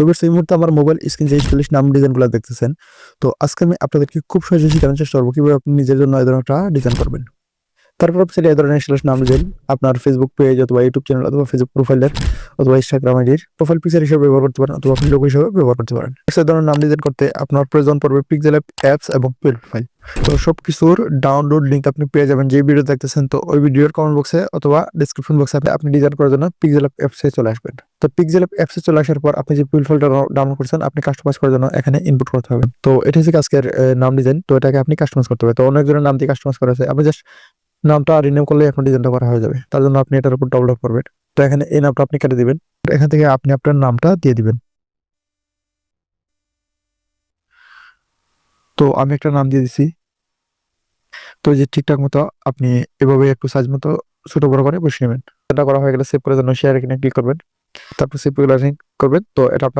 তবে সেই মুহূর্তে আমার মোবাইল স্ক্রিন যে স্টাইলিশ নাম ডিজাইনগুলো দেখতেছেন, তো আজকে আমি আপনাদেরকে খুব সহজে শেখানোর চেষ্টা করব কীভাবে আপনি নিজের জন্য এই ধরনের ডিজাইন করবেন। তারপর আপনি এই ধরনের স্টাইলিশ নাম ডিজাইন আপনার ফেসবুক পেজ অথবা ইউটিউব চ্যানেল অথবা ফেসবুক প্রোফাইলের অথবা ইনস্টাগ্রাম আইডির প্রোফাইল পিকচার হিসেবে ব্যবহার করতে পারেন অথবা আপনি লোগো হিসেবে ব্যবহার করতে পারেন। সেই ধরনের নাম ডিজাইন করতে আপনার প্রয়োজন পড়বে পিক্সেল অ্যাপস এবং পিএল ফাইল তো সব কিছুর ডাউনলোড লিঙ্ক আপনি পেয়ে যাবেন যে ভিডিও দেখতেছেন, তো ওই ভিডিওর কমেন্ট বক্সে অথবা ডিসক্রিপশন বক্সে আপনি ডিজাইন করার জন্য পিক্সেল অ্যাপসে চলে আসবেন। তো পিক্সেল অ্যাপসে চলে আসার পর আপনি যে পিল ফাইলটা ডাউনলোড করছেন, আপনি কাস্টমাইজ করার জন্য এখানে ইনপুট করতে হবে। তো এটা হচ্ছে আজকের নাম ডিজাইন তো এটাকে আপনি কাস্টমাইজ করতে হবে। তো অনেক অনেকজনের নাম দিয়ে কাস্টমাইজ করা আছে। আপনি জাস্ট নামটা রিনেম করলে আপনার ডিজাইনটা করা হয়ে যাবে। তার জন্য আপনি এটার উপর ডবল করবেন। তো এখানে এই নামটা আপনি কেটে দিবেন। এখান থেকে আপনি আপনার নামটা দিয়ে দিবেন। তো আমি একটা নাম দিয়ে দিছি। তো যে ঠিকঠাক মতো আপনি এভাবে একটু সাইজ মতো ছোট বড় করে বসিয়ে নেবেন। এটা করা হয়ে গেলে সেভ করার জন্য শেয়ার এখানে ক্লিক করবেন। তারপর সেভ করবেন। তো এটা আপনার